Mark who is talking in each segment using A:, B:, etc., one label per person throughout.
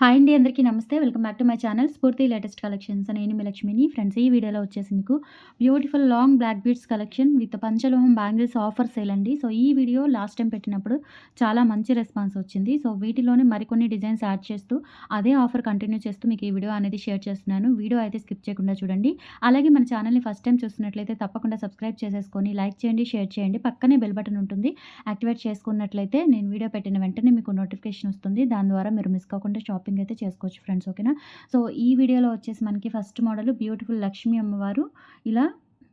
A: Hi అండి అందరికీ నమస్తే. Welcome back to my channel Spoorthi latest collections. నేను మీ లక్ష్మిని. ఫ్రెండ్స్ ఈ వీడియోలో వచ్చేసి మీకు beautiful long black beads collection with పంచలోహం bangles offer sale అండి. సో ఈ వీడియో లాస్ట్ టైం పెట్టినప్పుడు చాలా మంచి రెస్పాన్స్ వచ్చింది. సో వీటిలోనే మరికొన్ని డిజైన్స్ యాడ్ చేస్తూ అదే ఆఫర్ కంటిన్యూ చేస్తూ మీకు ఈ వీడియో అనేది షేర్ చేస్తున్నాను. వీడియో అయితే స్కిప్ చేయకుండా చూడండి. అలాగే మన ఛానల్ని ఫస్ట్ టైం చూస్తున్నట్లయితే తప్పకుండా సబ్స్క్రైబ్ చేసేసుకొని లైక్ చేయండి షేర్ చేయండి. పక్కనే బెల్ బటన్ ఉంటుంది. యాక్టివేట్ చేసుకున్నట్లయితే నేను వీడియో పెట్టిన వెంటనే మీకు నోటిఫికేషన్ వస్తుంది. దాని ద్వారా మీరు మిస్ కాకుండా షాప్ షాపింగ్ అయితే చేసుకోవచ్చు ఫ్రెండ్స్ ఓకేనా? సో ఈ వీడియోలో వచ్చేసి మనకి ఫస్ట్ మోడల్ బ్యూటిఫుల్ లక్ష్మీ అమ్మవారు. ఇలా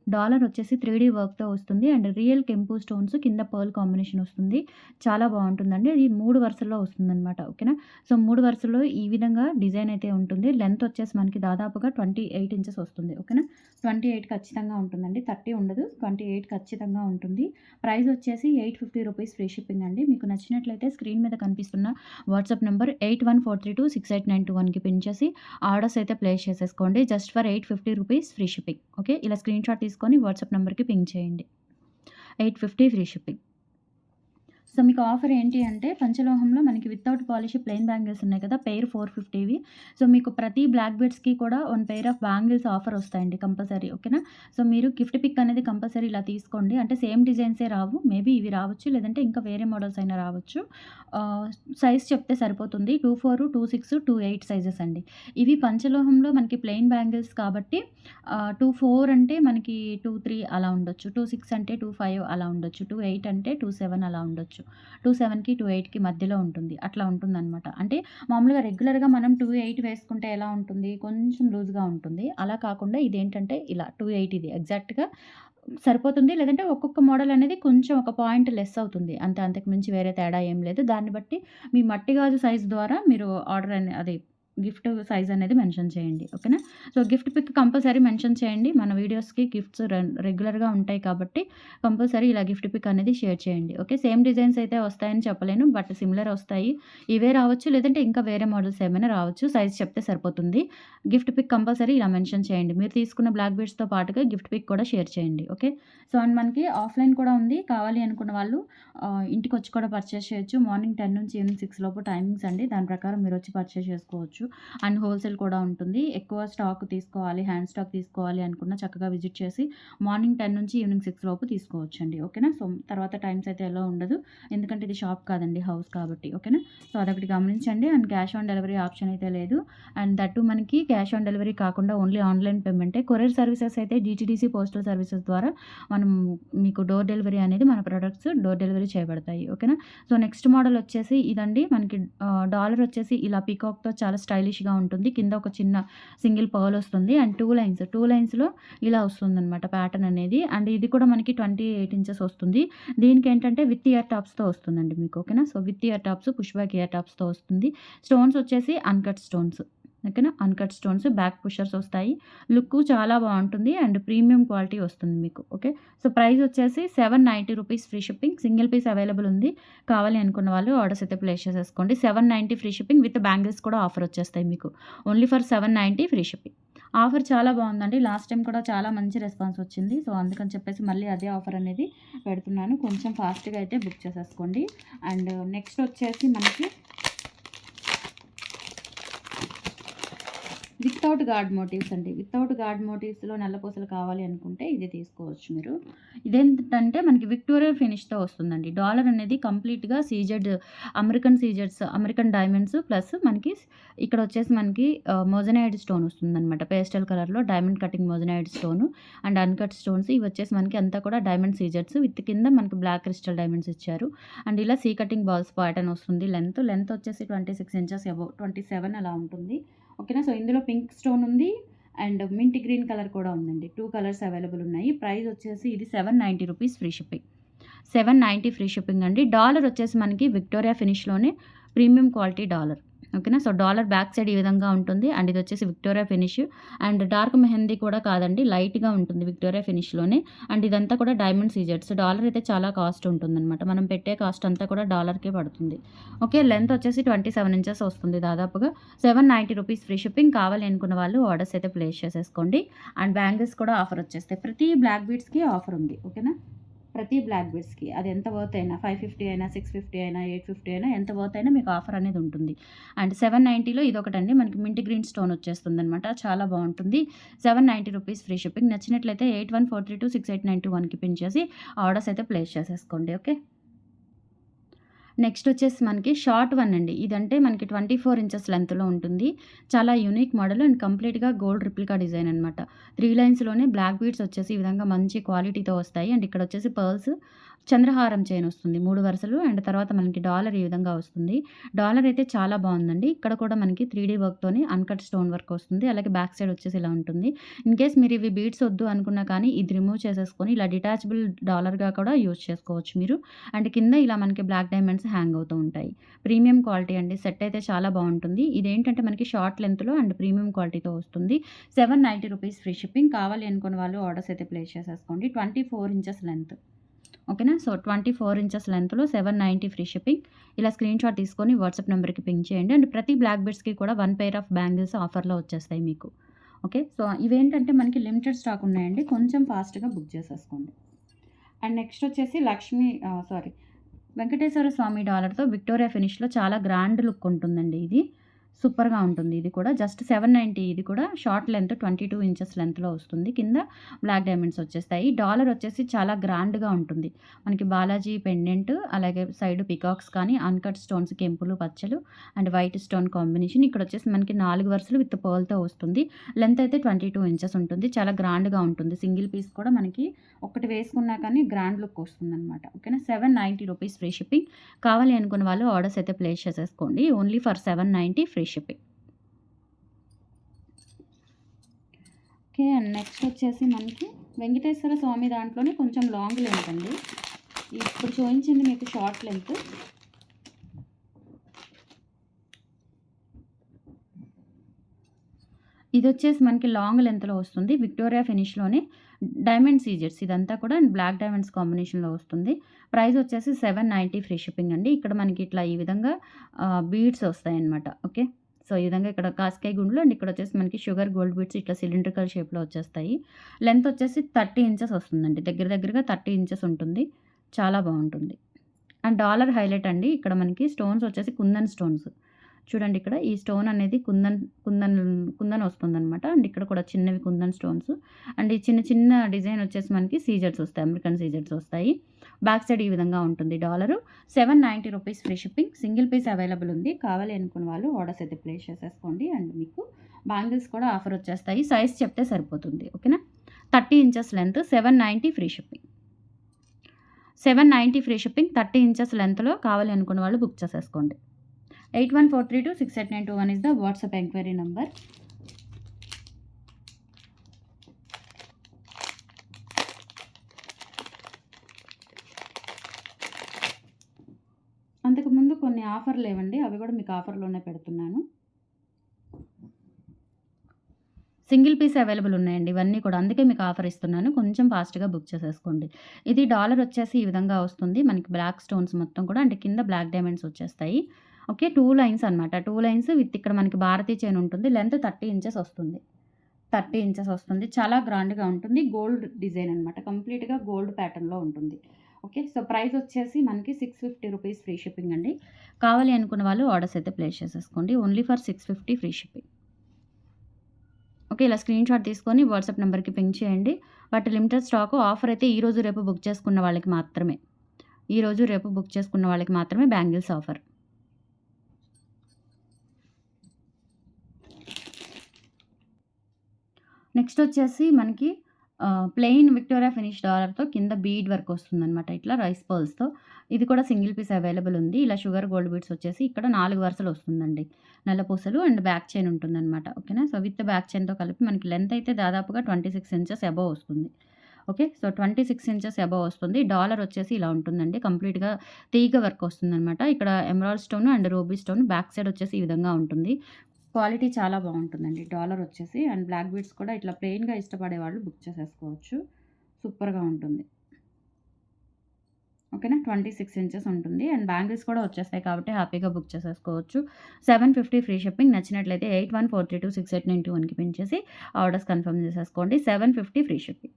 A: డాలర్ వచ్చేసి త్రీ డీ వర్క్తో వస్తుంది. అండ్ రియల్ కెంపు స్టోన్స్ కింద పర్ల్ కాంబినేషన్ వస్తుంది. చాలా బాగుంటుందండి. అది మూడు వరుసల్లో వస్తుందన్నమాట. ఓకేనా? సో మూడు వరుసల్లో ఈ విధంగా డిజైన్ అయితే ఉంటుంది. లెంత్ వచ్చేసి మనకి దాదాపుగా ట్వంటీ ఎయిట్ ఇంచెస్ వస్తుంది. ఓకేనా? ట్వంటీ ఎయిట్ ఖచ్చితంగా ఉంటుందండి. థర్టీ ఉండదు. ట్వంటీ ఎయిట్ ఖచ్చితంగా ఉంటుంది. ప్రైస్ వచ్చేసి eight fifty rupees free shipping అండి. మీకు నచ్చినట్లయితే స్క్రీన్ మీద కనిపిస్తున్న WhatsApp number eight one four three two six eight nine two వన్కి పిన్ చేసి ఆర్డర్స్ అయితే ప్లేస్ చేసేసుకోండి. Just for eight fifty rupees free shipping. Okay? ఇలా స్క్రీన్ షాట్ తీసుకొని వాట్సాప్ నెంబర్కి పింగ్ చేయండి. Eight fifty free shipping. So మీకు offer ఏంటి అంటే పంచలోహంలో మనకి వితౌట్ పాలిష్ ప్లెయిన్ బ్యాంగిల్స్ ఉన్నాయి కదా పెయిర్ ఫోర్ ఫిఫ్టీవి సో మీకు ప్రతి బ్లాక్ బెడ్స్కి కూడా one pair of bangles offer వస్తాయండి కంపల్సరీ ఓకేనా సో మీరు గిఫ్ట్ పిక్ అనేది కంపల్సరీ ఇలా తీసుకోండి. అంటే సేమ్ డిజైన్సే రావు మేబీ ఇవి రావచ్చు లేదంటే ఇంకా వేరే మోడల్స్ అయినా రావచ్చు. సైజ్ చెప్తే సరిపోతుంది two four two six two eight sizes అండి. ఇవి పంచలోహంలో మనకి ప్లెయిన్ బ్యాంగిల్స్ కాబట్టి టూ ఫోర్ అంటే మనకి టూ త్రీ అలా ఉండొచ్చు టూ సిక్స్ అంటే టూ ఫైవ్ అలా ఉండొచ్చు టూ ఎయిట్ అంటే టూ సెవెన్ అలా ఉండొచ్చు. టూ సెవెన్కి టూ ఎయిట్కి మధ్యలో ఉంటుంది. అట్లా ఉంటుంది అనమాట అంటే మామూలుగా రెగ్యులర్గా మనం టూ ఎయిట్ వేసుకుంటే ఎలా ఉంటుంది? కొంచెం లూజ్గా ఉంటుంది. అలా కాకుండా ఇదేంటంటే ఇలా టూ ఎయిట్ ఇది ఎగ్జాక్ట్గా సరిపోతుంది. లేదంటే ఒక్కొక్క మోడల్ అనేది కొంచెం ఒక పాయింట్ లెస్ అవుతుంది. అంతే అంతకు మించి వేరే తేడా ఏం లేదు. దాన్ని బట్టి మీ మట్టి గాజు సైజ్ ద్వారా మీరు ఆర్డర్ అనేది అది గిఫ్ట్ సైజ్ అనేది మెన్షన్ చేయండి ఓకేనా? So gift pic compulsory mention చేయండి. మన వీడియోస్కి గిఫ్ట్స్ రెగ్యులర్గా ఉంటాయి కాబట్టి కంపల్సరీ ఇలా గిఫ్ట్ పిక్ అనేది షేర్ చేయండి ఓకే? సేమ్ డిజైన్స్ అయితే వస్తాయని చెప్పలేను బట్ సిమిలర్ వస్తాయి. ఇవే రావచ్చు లేదంటే ఇంకా వేరే మోడల్స్ ఏమైనా రావచ్చు సైజ్ చెప్తే సరిపోతుంది. గిఫ్ట్ పిక్ కంపల్సరీ ఇలా మెన్షన్ చేయండి. మీరు తీసుకున్న బ్లాక్ బీడ్స్తో పాటుగా గిఫ్ట్ పిక్ కూడా షేర్ చేయండి ఓకే? సో అండ్ మనకి ఆఫ్లైన్ కూడా ఉంది. కావాలి అనుకున్న వాళ్ళు ఇంటికి వచ్చి కూడా పర్చేస్ చేయొచ్చు. మార్నింగ్ టెన్ నుంచి ఈవినింగ్ సిక్స్ లోపు టైమింగ్స్ అండి. దాని ప్రకారం మీరు వచ్చి పర్చేస్ చేసుకోవచ్చు. చేసుకోవచ్చు అండ్ హోల్సేల్ కూడా ఉంటుంది. ఎక్కువ స్టాక్ తీసుకోవాలి హ్యాండ్ స్టాక్ తీసుకోవాలి అనుకున్న చక్కగా విజిట్ చేసి మార్నింగ్ టెన్ నుంచి ఈవినింగ్ సిక్స్ లోపు తీసుకోవచ్చు అండి ఓకేనా? సో తర్వాత టైమ్స్ అయితే ఎలా ఉండదు. ఎందుకంటే ఇది షాప్ కాదండి హౌస్ కాబట్టి. ఓకేనా? సో అదొకటి గమనించండి. And cash on delivery option అయితే లేదు. అండ్ దట్టు మనకి క్యాష్ ఆన్ డెలివరీ కాకుండా ఓన్లీ ఆన్లైన్ పేమెంటే కొరియర్ సర్వీసెస్ అయితే డిటీడీసీ పోస్టల్ సర్వీసెస్ ద్వారా మనం మీకు డోర్ డెలివరీ అనేది మన ప్రొడక్ట్స్ డోర్ డెలివరీ చేయబడతాయి ఓకేనా? సో నెక్స్ట్ మోడల్ వచ్చేసి ఇదండి. మనకి డాలర్ వచ్చేసి ఇలా పీకాక్తో చాలా స్టైలిష్గా ఉంటుంది. కింద ఒక చిన్న సింగిల్ పర్ల్ వస్తుంది. అండ్ టూ లైన్స్ టూ లైన్స్లో ఇలా వస్తుంది అనమాట ప్యాటర్న్ అనేది. అండ్ ఇది కూడా మనకి ట్వంటీ ఎయిట్ ఇంచెస్ వస్తుంది. దీనికి ఏంటంటే విత్ ఇయర్ టాప్స్తో వస్తుందండి మీకు ఓకేనా? So with ear tops push back ear టాప్స్తో వస్తుంది. స్టోన్స్ వచ్చేసి అన్కట్ స్టోన్స్. ఓకేనా? అన్కట్ స్టోన్స్ బ్యాక్ పుషర్స్ వస్తాయి. లుక్ చాలా బాగుంటుంది అండ్ ప్రీమియం క్వాలిటీ వస్తుంది మీకు ఓకే? సో ప్రైస్ వచ్చేసి seven ninety rupees free shipping single piece available ఉంది. కావాలి అనుకున్న వాళ్ళు ఆర్డర్స్ అయితే ప్లేస్ చేసేసుకోండి. Seven ninety free shipping with bangles కూడా ఆఫర్ వచ్చేస్తాయి మీకు. Only for seven ninety free shipping offer చాలా బాగుందండి. లాస్ట్ టైం కూడా చాలా మంచి రెస్పాన్స్ వచ్చింది. సో అందుకని చెప్పేసి మళ్ళీ అదే ఆఫర్ అనేది పెడుతున్నాను. కొంచెం ఫాస్ట్గా అయితే బుక్ చేసేసుకోండి. అండ్ నెక్స్ట్ వచ్చేసి మనకి వితౌట్ గాడ్ మోటివ్స్ అండి. వితౌట్ గాడ్ మోటివ్స్లో నల్లపూసలు కావాలి అనుకుంటే ఇది తీసుకోవచ్చు మీరు. ఇదేంటంటే మనకి విక్టోరియా ఫినిష్తో వస్తుందండి. డాలర్ అనేది కంప్లీట్గా సీజెడ్ అమెరికన్ సీజెడ్స్ అమెరికన్ డైమండ్స్ ప్లస్ మనకి ఇక్కడ వచ్చేసి మనకి మోజనైడ్ స్టోన్ వస్తుందన్నమాట. పేస్టల్ కలర్లో diamond cutting moissanite stone and uncut stones ఇవి వచ్చేసి మనకి అంతా కూడా డైమండ్ సీజెడ్స్ విత్ కింద మనకి బ్లాక్ క్రిస్టల్ డైమండ్స్ ఇచ్చారు. అండ్ ఇలా సీ కటింగ్ బాల్స్ ప్యాటర్న్ వస్తుంది. లెంత్ లెంత్ వచ్చేసి twenty six inches above twenty seven అలా ఉంటుంది. ఓకేనా? సో ఇందులో పింక్ స్టోన్ ఉంది అండ్ మింట్ గ్రీన్ కలర్ కూడా ఉందండి. టూ కలర్స్ అవైలబుల్ ఉన్నాయి. ప్రైస్ వచ్చేసి ఇది seven ninety rupees free shipping. Seven ninety free shipping అండి. డాలర్ వచ్చేసి మనకి విక్టోరియా ఫినిష్లోనే ప్రీమియం క్వాలిటీ డాలర్. ఓకేనా? సో డాలర్ బ్యాక్ సైడ్ ఈ విధంగా ఉంటుంది. అండ్ ఇది వచ్చేసి Victoria finish. And dark mehndi కూడా కాదండి లైట్గా ఉంటుంది విక్టోరియా ఫినిష్లోనే. అండ్ ఇదంతా కూడా డైమండ్ సీజెట్స్ డాలర్ అయితే చాలా కాస్ట్ ఉంటుందన్నమాట. మనం పెట్టే కాస్ట్ అంతా కూడా డాలర్కే పడుతుంది. ఓకే లెంత్ వచ్చేసి ట్వంటీ సెవెన్ ఇంచెస్ వస్తుంది దాదాపుగా. Seven ninety rupees free shipping కావాలి అనుకున్న వాళ్ళు ఆర్డర్స్ అయితే ప్లేస్ చేసేసుకోండి. అండ్ బ్యాంగిల్స్ కూడా ఆఫర్ వచ్చేస్తాయి. ప్రతి బ్లాక్ బీట్స్కి ఆఫర్ ఉంది. ఓకేనా? ప్రతి బ్లాక్ బీడ్స్కి అది ఎంత వర్త్ అయినా ఫైవ్ ఫిఫ్టీ అయినా సిక్స్ ఫిఫ్టీ అయినా ఎయిట్ ఫిఫ్టీ అయినా ఎంత వర్త్ అయినా మీకు ఆఫర్ అనేది ఉంటుంది. అండ్ సెవెన్ నైంటీలో ఇది ఒకటండి మనకి మింట్ గ్రీన్ స్టోన్ వచ్చేస్తుంది అనమాట చాలా బాగుంటుంది. Seven ninety rupees free shipping నచ్చినట్లయితే eight one four three two six eight nine two వన్కి పిన్ చేసి ఆర్డర్స్ అయితే ప్లేస్ చేసేసుకోండి ఓకే నెక్స్ట్ వచ్చేసి మనకి షార్ట్ వన్ అండి. ఇదంటే మనకి ట్వంటీ ఫోర్ ఇంచెస్ లెంత్లో ఉంటుంది. చాలా యూనిక్ మోడల్ అండ్ కంప్లీట్గా గోల్డ్ రిప్లికా డిజైన్ అనమాట త్రీ లైన్స్లోనే బ్లాక్ బీడ్స్ వచ్చేసి ఈ విధంగా మంచి క్వాలిటీతో వస్తాయి. అండ్ ఇక్కడ వచ్చేసి పర్ల్స్ చంద్రహారం చైన్ వస్తుంది మూడు వరుసలు అండ్ తర్వాత మనకి డాలర్ ఈ విధంగా వస్తుంది. డాలర్ అయితే చాలా బాగుందండి. ఇక్కడ కూడా మనకి త్రీ డీ వర్క్తోని అన్కట్ స్టోన్ వర్క్ వస్తుంది. అలాగే బ్యాక్ సైడ్ వచ్చేసి ఇలా ఉంటుంది. ఇన్ కేస్ మీరు ఇవి బీడ్స్ వద్దు అనుకున్నా కానీ ఇది రిమూవ్ చేసేసుకొని ఇలా డిటాచబుల్ డాలర్గా కూడా యూజ్ చేసుకోవచ్చు మీరు. అండ్ కింద ఇలా మనకి బ్లాక్ డైమండ్స్ హ్యాంగ్ అవుతూ ఉంటాయి. ప్రీమియం క్వాలిటీ అండి. సెట్ అయితే చాలా బాగుంటుంది. ఇదేంటంటే మనకి షార్ట్ లెంత్లో అండ్ ప్రీమియం క్వాలిటీతో వస్తుంది. Seven ninety rupees free shipping. కావాలి అనుకున్న వాళ్ళు ఆర్డర్స్ అయితే ప్లేస్ చేసేసుకోండి. Twenty four inches length. ఓకేనా? సో ట్వంటీ ఫోర్ ఇంచెస్ లెంత్లో సెవెన్ నైంటీ ఫ్రీ షిప్పింగ్. ఇలా స్క్రీన్ షాట్ తీసుకొని వాట్సాప్ నెంబర్కి పింక్ చేయండి. అండ్ ప్రతి బ్లాక్ బెడ్స్కి కూడా వన్ పెయిర్ ఆఫ్ బ్యాంగిల్స్ ఆఫర్లో వచ్చేస్తాయి మీకు. ఓకే? సో ఇవేంటంటే మనకి లిమిటెడ్ స్టాక్ ఉన్నాయండి. కొంచెం ఫాస్ట్గా బుక్ చేసేసుకోండి. అండ్ నెక్స్ట్ వచ్చేసి లక్ష్మీ సారీ వెంకటేశ్వర స్వామి డాలర్తో విక్టోరియా ఫినిష్లో చాలా గ్రాండ్ లుక్ ఉంటుందండి ఇది. సూపర్గా ఉంటుంది. ఇది కూడా జస్ట్ సెవెన్ నైంటీ ఇది కూడా short length twenty two inches లెంత్లో వస్తుంది. కింద బ్లాక్ డైమండ్స్ వచ్చేస్తాయి. డాలర్ వచ్చేసి చాలా గ్రాండ్గా ఉంటుంది. మనకి బాలాజీ పెండెంట్ అలాగే సైడ్ పికాక్స్ కానీ అన్కట్ స్టోన్స్ కెంపులు పచ్చలు అండ్ వైట్ స్టోన్ కాంబినేషన్ ఇక్కడ వచ్చేసి మనకి నాలుగు వరుసలు విత్ పర్ల్తో వస్తుంది. లెంత్ అయితే ట్వంటీ టూ ఇంచెస్ ఉంటుంది. చాలా గ్రాండ్గా ఉంటుంది. సింగిల్ పీస్ కూడా మనకి ఒకటి వేసుకున్నా కానీ గ్రాండ్ లుక్ వస్తుంది అనమాట ఓకేనా? Seven ninety rupees free shipping. కావాలి అనుకున్న వాళ్ళు ఆర్డర్స్ అయితే ప్లేస్ చేసేసుకోండి. Only for seven ninety free shipping okay and next వచ్చేసి మనకి వెంకటేశ్వర స్వామి దాంట్లోనే కొంచెం లాంగ్ లెంత్ అండి. ఇప్పుడు చూపించింది మీకు షార్ట్ లెంత్ ఇది వచ్చేసి మనకి లాంగ్ లెంత్లో వస్తుంది. విక్టోరియా ఫినిష్లోనే డైమండ్ సీజెట్స్ ఇదంతా కూడా బ్లాక్ డైమండ్స్ కాంబినేషన్లో వస్తుంది. ప్రైస్ వచ్చేసి సెవెన్ నైంటీ ఫ్రీ షిప్పింగ్ అండి. ఇక్కడ మనకి ఇట్లా ఈ విధంగా బీడ్స్ వస్తాయన్నమాట. ఓకే? సో ఈ విధంగా ఇక్కడ కాస్కాయ గుండ్లు అండ్ ఇక్కడ వచ్చేసి మనకి షుగర్ గోల్డ్ బీడ్స్ ఇట్లా సిలిండ్రికల్ షేప్లో వచ్చేస్తాయి. లెంత్ వచ్చేసి థర్టీ ఇంచెస్ వస్తుందండి. దగ్గర దగ్గరగా థర్టీ ఇంచెస్ ఉంటుంది. చాలా బాగుంటుంది. అండ్ డాలర్ హైలైట్ అండి. ఇక్కడ మనకి స్టోన్స్ వచ్చేసి కుందన్ స్టోన్స్. చూడండి ఇక్కడ ఈ స్టోన్ అనేది కుందన్ కుందన్ కుందన్ వస్తుందన్నమాట. అండ్ ఇక్కడ కూడా చిన్నవి కుందన్ స్టోన్స్. అండ్ ఈ చిన్న చిన్న డిజైన్ వచ్చేసి మనకి సీజర్స్ వస్తాయి అమెరికన్ సీజర్స్ వస్తాయి. బ్యాక్ సైడ్ ఈ విధంగా ఉంటుంది dollar. Seven ninety rupees free shipping. Single piece available ఉంది. కావాలి అనుకున్న వాళ్ళు ఆర్డర్స్ అయితే ప్లేస్ చేసేసుకోండి. అండ్ మీకు బ్యాంగిల్స్ కూడా ఆఫర్ వచ్చేస్తాయి. సైజ్ చెప్తే సరిపోతుంది. ఓకేనా? Thirty inches length seven ninety free shipping. Seven ninety free shipping thirty inches లెంత్లో కావాలి అనుకున్న వాళ్ళు బుక్ చేసేసుకోండి. Eight one four three two six eight nine two one is the WhatsApp enquiry number అంతకుముందు కొన్ని ఆఫర్లు లేవండి అవి కూడా మీకు ఆఫర్లోనే పెడుతున్నాను. సింగిల్ పీస్ అవైలబుల్ ఉన్నాయండి ఇవన్నీ కూడా అందుకే మీకు ఆఫర్ ఇస్తున్నాను. కొంచెం ఫాస్ట్గా బుక్ చేసేసుకోండి. ఇది డాలర్ వచ్చేసి ఈ విధంగా వస్తుంది. మనకి బ్లాక్ స్టోన్స్ మొత్తం కూడా అంటే కింద బ్లాక్ డైమండ్స్ వచ్చేస్తాయి. ఓకే? టూ లైన్స్ అనమాట టూ లైన్స్ విత్ ఇక్కడ మనకి భారతీ చైన్ ఉంటుంది. లెంత్ థర్టీ ఇంచెస్ వస్తుంది. థర్టీ ఇంచెస్ వస్తుంది. చాలా గ్రాండ్గా ఉంటుంది. గోల్డ్ డిజైన్ అనమాట కంప్లీట్గా గోల్డ్ ప్యాటర్న్లో ఉంటుంది. ఓకే? సో ప్రైస్ వచ్చేసి మనకి six fifty rupees free shipping అండి. కావాలి అనుకున్న వాళ్ళు ఆర్డర్స్ అయితే ప్లేస్ చేసేసుకోండి. Only for six fifty free shipping. Okay? ఇలా స్క్రీన్ షాట్ తీసుకొని వాట్సాప్ నెంబర్కి పింక్ చేయండి. బట్ లిమిటెడ్ స్టాక్ ఆఫర్ అయితే ఈరోజు రేపు బుక్ చేసుకున్న వాళ్ళకి మాత్రమే. ఈరోజు రేపు బుక్ చేసుకున్న వాళ్ళకి మాత్రమే బ్యాంగిల్స్ ఆఫర్. నెక్స్ట్ వచ్చేసి మనకి ప్లెయిన్ విక్టోరియా ఫినిష్ డాలర్తో కింద బీడ్ వర్క్ వస్తుందన్నమాట ఇట్లా రైస్ పర్ల్స్తో. ఇది కూడా సింగిల్ పీస్ అవైలబుల్ ఉంది. ఇలా షుగర్ గోల్డ్ బీడ్స్ వచ్చేసి ఇక్కడ నాలుగు వరుసలు వస్తుందండి. నల్లపూసలు అండ్ బ్యాక్ చైన్ ఉంటుందన్నమాట. ఓకేనా? సో విత్ బ్యాక్ చైన్తో కలిపి మనకి లెంత్ అయితే దాదాపుగా ట్వంటీ సిక్స్ ఇంచెస్ అబవ్ వస్తుంది. Okay? So twenty six inches above వస్తుంది. డాలర్ వచ్చేసి ఇలా ఉంటుందండి. కంప్లీట్గా తీగ వర్క్ వస్తుందన్నమాట. ఇక్కడ emerald stone and ruby stone back side వచ్చేసి ఈ విధంగా ఉంటుంది. క్వాలిటీ చాలా బాగుంటుందండి. డాలర్ వచ్చేసి అండ్ బ్లాక్ బీడ్స్ కూడా ఇట్లా ప్లెయిన్గా ఇష్టపడే వాళ్ళు బుక్ చేసేసుకోవచ్చు. సూపర్గా ఉంటుంది. ఓకేనా? ట్వంటీ సిక్స్ ఇంచెస్ ఉంటుంది. అండ్ బ్యాంగిల్స్ కూడా వచ్చేస్తాయి కాబట్టి హ్యాపీగా బుక్ చేసేసుకోవచ్చు. Seven fifty free shipping. నచ్చినట్లయితే eight one four three two six eight nine two వన్కి పెంచేసి ఆర్డర్స్ కన్ఫర్మ్ చేసేసుకోండి. Seven fifty free shipping.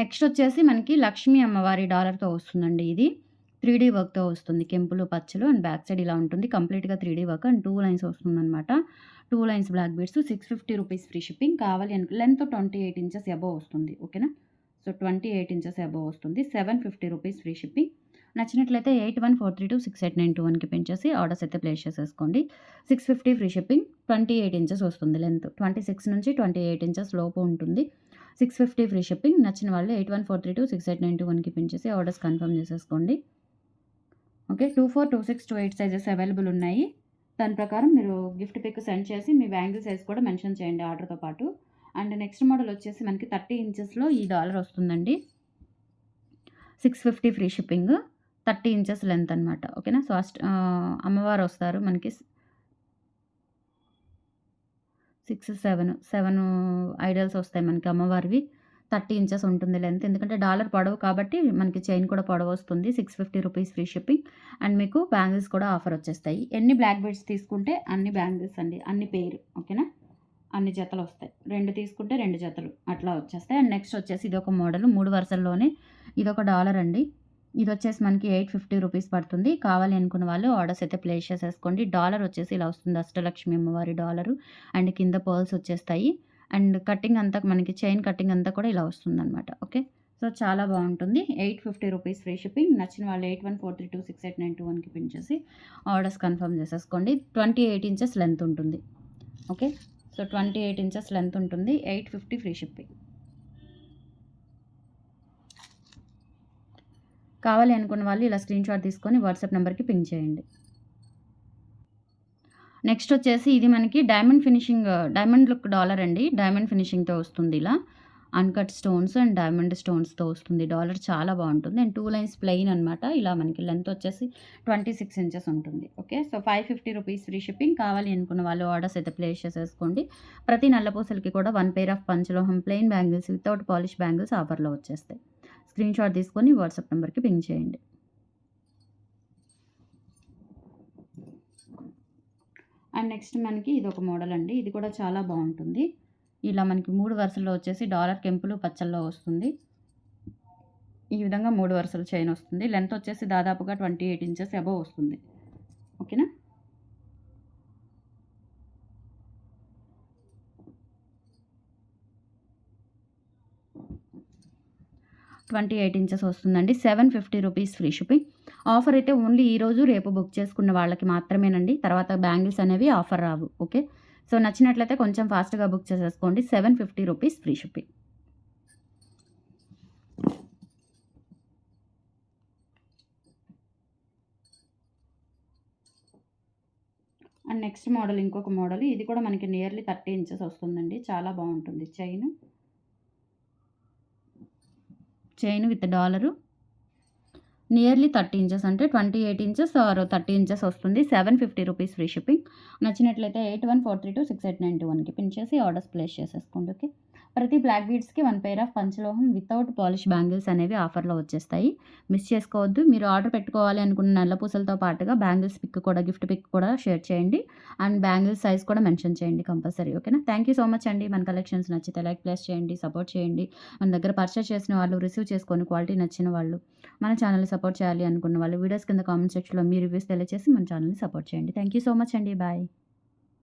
A: Next వచ్చేసి మనకి లక్ష్మీ అమ్మవారి డాలర్‌తో వస్తుందండి ఇది. త్రీ డీ వర్క్‌తో వస్తుంది. కెంపులు, పచ్చలు అండ్ బ్యాక్ సైడ్ ఇలా ఉంటుంది. కంప్లీట్‌గా three D work and two lines వస్తుందన్నమాట టూ లైన్స్ బ్లాక్ బీడ్స్ రూ. 650 ఫ్రీ షిప్పింగ్. కావాలి అనుకు లెంత్ 28 ఇంచెస్ అబోవ్ వస్తుంది. ఓకేనా? సో, 28 ఇంచెస్ అబోవ్ వస్తుంది. Seven fifty rupees free shipping. నచ్చినట్లయితే 8143268921కి పెంచేసి ఆర్డర్స్ అయితే ప్లేస్ చేసేసుకోండి. 650 ఫ్రీ షిప్పింగ్. 28 ఇంచెస్ వస్తుంది లెంత్. 26 నుంచి 28 ఇంచెస్ లోపు ఉంటుంది. 650 ఫ్రీ షిప్పింగ్. నచ్చిన వాళ్ళు 8143268921కి పెంచేసి ఆర్డర్స్ కన్ఫర్మ్ చేసేసుకోండి. ఓకే. 24, 26, 28 సైజెస్ అవైలబుల్ ఉన్నాయి. దాని ప్రకారం మీరు గిఫ్ట్ పిక్ సెండ్ చేసి మీ బ్యాంగిల్ సైజ్ కూడా మెన్షన్ చేయండి ఆర్డర్‌తో పాటు. అండ్ నెక్స్ట్ మోడల్ వచ్చేసి మనకి 30 ఇంచెస్‌లో ఈ డాలర్ వస్తుందండి. 650 ఫ్రీ షిప్పింగ్. 30 ఇంచెస్ లెంత్ అనమాట. ఓకేనా? సో, అమ్మవారు వస్తారు మనకి సిక్స్ సెవెన్ సెవెన్ ఐడల్స్ వస్తాయి మనకి అమ్మవారివి. 30 ఇంచెస్ ఉంటుంది లెంత్. ఎందుకంటే డాలర్ పొడవు కాబట్టి మనకి చైన్ కూడా పొడవస్తుంది six fifty rupees free shipping. And మీకు బ్యాంగిల్స్ కూడా ఆఫర్ వచ్చేస్తాయి. ఎన్ని బ్లాక్ బెడ్స్ తీసుకుంటే అన్ని బ్యాంగిల్స్ అండి. అన్ని పేరు ఓకేనా? అన్ని జతలు వస్తాయి రెండు తీసుకుంటే రెండు జతలు అట్లా వచ్చేస్తాయి. అండ్ నెక్స్ట్ వచ్చేసి ఇది ఒక మోడల్ మూడు వరుసల్లోనే ఇది ఒక డాలర్ అండి. ఇది వచ్చేసి మనకి ఎయిట్ ఫిఫ్టీ రూపీస్ పడుతుంది. కావాలి అనుకున్న వాళ్ళు ఆర్డర్స్ అయితే ప్లేస్ చేసేసుకోండి. డాలర్ వచ్చేసి ఇలా వస్తుంది. అష్టలక్ష్మి అమ్మవారి డాలరు. అండ్ కింద పర్ల్స్ వచ్చేస్తాయి. అండ్ కటింగ్ అంతా మనకి చైన్ కటింగ్ అంతా కూడా ఇలా వస్తుందనమాట. ఓకే. సో, చాలా బాగుంటుంది eight fifty rupees free shipping. నచ్చిన వాళ్ళు 8143268921కి పిన్ చేసి ఆర్డర్స్ కన్ఫర్మ్ చేసేసుకోండి. 28 ఇంచెస్ లెంత్ ఉంటుంది. ఓకే. సో, 28 ఇంచెస్ లెంత్ ఉంటుంది. 850 ఫ్రీ షిప్పింగ్. కావాలి అనుకున్న వాళ్ళు ఇలా స్క్రీన్‌షాట్ తీసుకొని వాట్సాప్ నెంబర్కి పింగ్ చేయండి. నెక్స్ట్ వచ్చేసి ఇది మనకి diamond finishing diamond look dollar అండి. డైమండ్ ఫినిషింగ్‌తో వస్తుంది ఇలా. అన్‌కట్ స్టోన్స్ అండ్ డైమండ్ స్టోన్స్‌తో వస్తుంది. డాలర్ చాలా బాగుంటుంది అండ్ టూ లైన్స్ ప్లెయిన్ అనమాట. ఇలా మనకి లెంత్ వచ్చేసి 26 ఇంచెస్ ఉంటుంది. Okay. So, five fifty rupees free shipping. కావాలి అనుకున్న వాళ్ళు ఆర్డర్స్ అయితే ప్లేస్ చేసేసుకోండి. ప్రతి నల్లపూసలకి కూడా one pair of పంచలోహం plain bangles without polish bangles ఆఫర్‌లో వచ్చేస్తాయి. స్క్రీన్‌షాట్ తీసుకొని వాట్సాప్ నెంబర్కి పింగ్ చేయండి. అండ్ నెక్స్ట్ మనకి ఇది ఒక మోడల్ అండి. ఇది కూడా చాలా బాగుంటుంది ఇలా మనకి మూడు వరుసల్లో వచ్చేసి డాలర్ కెంపులు, పచ్చల్లో వస్తుంది. ఈ విధంగా మూడు వరుసల చైన్ వస్తుంది. లెంత్ వచ్చేసి దాదాపుగా 28 ఇంచెస్ అబోవ్ వస్తుంది. ఓకేనా? ట్వంటీ ఎయిట్ ఇంచెస్ వస్తుందండి. రూ. 750 ఫ్రీ షిప్పింగ్. ఆఫర్ అయితే ఓన్లీ ఈరోజు, రేపు బుక్ చేసుకున్న వాళ్ళకి మాత్రమేనండి. తర్వాత బ్యాంగిల్స్ అనేవి ఆఫర్ రావు. ఓకే. సో, నచ్చినట్లయితే కొంచెం ఫాస్ట్‌గా బుక్ చేసేసుకోండి. రూ. 750 free shipping. And next model ఇంకొక మోడల్. ఇది కూడా మనకి నియర్లీ 30 ఇంచెస్ వస్తుందండి. చాలా బాగుంటుంది chain chain with dollar. Nearly thirty inches అంటే twenty eight inches or thirty inches వస్తుంది. Seven fifty rupees free shipping. నచ్చినట్లయితే eight one four three two six eight nine two వన్కి పిన్ చేసి ఆర్డర్స్ ప్లేస్ చేసేసుకోండి okay? ప్రతి black బీడ్స్‌కి one pair of పంచలోహం without polish bangles అనేవి ఆఫర్‌లో వచ్చేస్తాయి. మిస్ చేసుకోవద్దు. మీరు ఆర్డర్ పెట్టుకోవాలి అనుకున్న నల్ల పూసలతో పాటుగా బ్యాంగిల్స్ పిక్ కూడా గిఫ్ట్ పిక్ కూడా షేర్ చేయండి. అండ్ బ్యాంగిల్స్ సైజ్ కూడా మెన్షన్ చేయండి కంపల్సరీ. ఓకేనా? థ్యాంక్ యూ సో మచ్ అండి. మన కలెక్షన్స్ నచ్చితే లైక్ ప్లేస్ చేయండి. సపోర్ట్ చేయండి. మన దగ్గర పర్చేస్ చేసిన వాళ్ళు, రిసీవ్ చేసుకొని క్వాలిటీ నచ్చిన వాళ్ళు, మన ఛానెల్‌ని సపోర్ట్ చేయాలి అనుకున్న వాళ్ళు వీడియోస్ కింద కామెంట్ సెక్షన్‌లో మీ రివ్యూస్ తెలియజేసి మన ఛానల్ని సపోర్ట్ చేయండి. థ్యాంక్ యూ సో మచ్ అండి. బాయ్.